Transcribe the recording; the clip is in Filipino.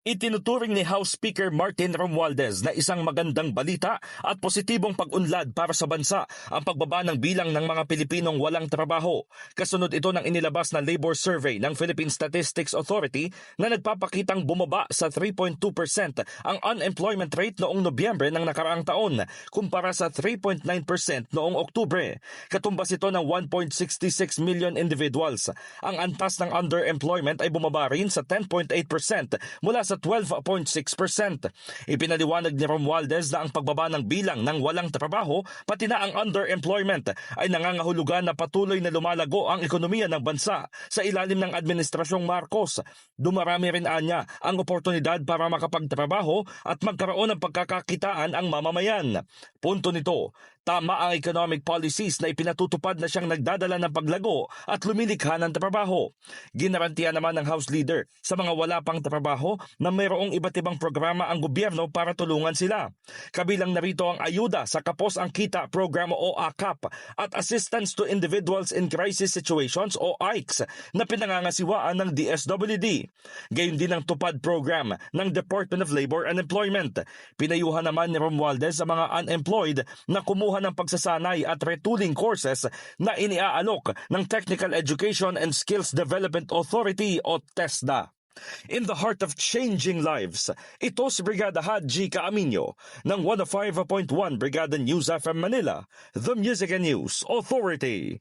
Itinuturing ni House Speaker Martin Romualdez na isang magandang balita at positibong pag-unlad para sa bansa ang pagbaba ng bilang ng mga Pilipinong walang trabaho. Kasunod ito ng inilabas na labor survey ng Philippine Statistics Authority na nagpapakitang bumaba sa 3.2% ang unemployment rate noong Nobyembre ng nakaraang taon kumpara sa 3.9% noong Oktubre. Katumbas ito ng 1.66 million individuals. Ang antas ng underemployment ay bumaba rin sa 10.8% mula 12.6%. Ipinaliwanag ni Romualdez na ang pagbaba ng bilang ng walang trabaho pati na ang underemployment ay nangangahulugan na patuloy na lumalago ang ekonomiya ng bansa sa ilalim ng Administrasyong Marcos. Dumarami rin anya ang oportunidad para makapagtrabaho at magkaroon ng pagkakakitaan ang mamamayan. Punto nito, tama ang economic policies na ipinatutupad na siyang nagdadala ng paglago at lumilikha ng trabaho. Ginarantiya naman ng House Leader sa mga wala pang trabaho na mayroong iba't ibang programa ang gobyerno para tulungan sila. Kabilang narito ang ayuda sa Kapos ang Kita Program o AKAP at Assistance to Individuals in Crisis Situations o AICS na pinangangasiwaan ng DSWD. Gayon din ang tupad program ng Department of Labor and Employment. Pinayuhan naman ni Romualdez sa mga unemployed na kumuha ng pagsasanay at retooling courses na iniaalok ng Technical Education and Skills Development Authority o TESDA. In the heart of changing lives, ito si Brigada Haji Kaaminyo ng 105.1 Brigada News FM Manila, the Music and News Authority.